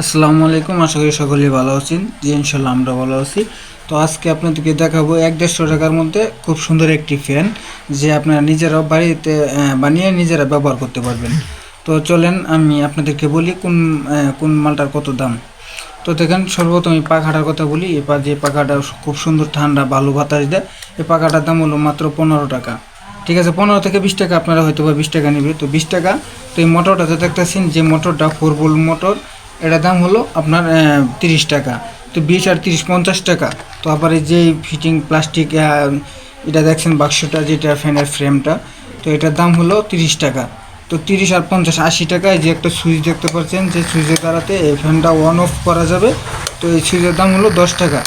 আসসালামু আলাইকুম, আশা করি সকলেই ভালো আছেন। জি ইনশাল্লাহ আমরা ভালো আছি। তো আজকে আপনাদেরকে দেখাবো এক দেড়শো টাকার মধ্যে খুব সুন্দর একটি ফ্যান, যে আপনারা নিজেরাও বাড়িতে বানিয়ে নিজেরা ব্যবহার করতে পারবেন। তো চলেন আমি আপনাদেরকে বলি কোন কোন মালটার কত দাম। তো দেখেন, সর্বপ্রথম এই পাখাটার কথা বলি। এই পা- যে পাখাটা খুব সুন্দর ঠান্ডা ভালো বাতাস দেয়, এই পাখাটার দাম হলো মাত্র পনেরো টাকা। ঠিক আছে, পনেরো থেকে বিশ টাকা আপনারা হয়তো বা বিশ টাকা নেবে তো বিশ টাকা, তো এই মোটরটাতে দেখতেছেন যে মোটরটা ফোর মোটর এটার দাম হলো আপনার তিরিশ টাকা। তো বিশ আর তিরিশ পঞ্চাশ টাকা। তো আবার এই যে ফিটিং প্লাস্টিক এটা দেখছেন বাক্সটা, যেটা ফ্যানের ফ্রেমটা, তো এটার দাম হলো তিরিশ টাকা। তো তিরিশ আর পঞ্চাশ, আশি টাকায় যে একটা সুইচ দেখতে পাচ্ছেন, যে সুইচের দ্বারাতে এই ফ্যানটা অন অফ করা যাবে। তো এই সুইচের দাম হলো দশ টাকা।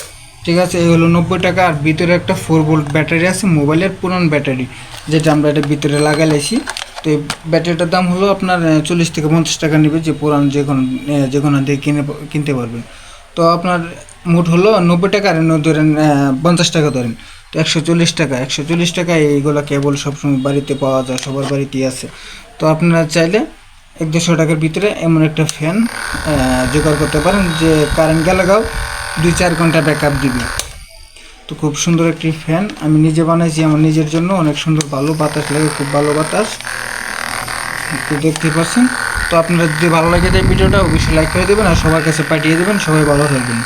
ঠিক আছে, এই হলো নব্বই টাকা। আর ভিতরে একটা ফোর ভোল্ট ব্যাটারি আছে, মোবাইলের পুরান ব্যাটারি, যেটা আমরা এটা ভিতরে লাগাইছি। তো এই ব্যাটারিটার দাম হলো আপনার চল্লিশ থেকে পঞ্চাশ টাকা নেবে যে পুরান যে কোনো যে কোনো দিয়ে কিনে, কিনতে পারবেন তো আপনার মোট হলো নব্বই টাকা আর ধরেন পঞ্চাশ টাকা ধরেন। তো একশো চল্লিশ টাকা, একশো চল্লিশ টাকা এইগুলো কেবল সবসময় বাড়িতে পাওয়া যায়, সবার বাড়িতেই আছে। তো আপনারা চাইলে এক দেড়শো টাকার ভিতরে এমন একটা ফ্যান জোগাড় করতে পারেন যে কারেন্ট গেলে গাও, দুই চার ঘণ্টা ব্যাক আপ দিবে। তো খুব সুন্দর একটি ফ্যান, আমি নিজে বানাইছি, আমার নিজের জন্য অনেক সুন্দর ভালো বাতাস লাগে, খুব ভালো বাতাস। দেখতে পাচ্ছেন। তো আপনারা যদি ভালো লাগে তাই ভিডিওটা, অবশ্যই লাইক করে দেবেন আর সবার কাছে পাঠিয়ে দেবেন। সবাই ভালো থাকবেন।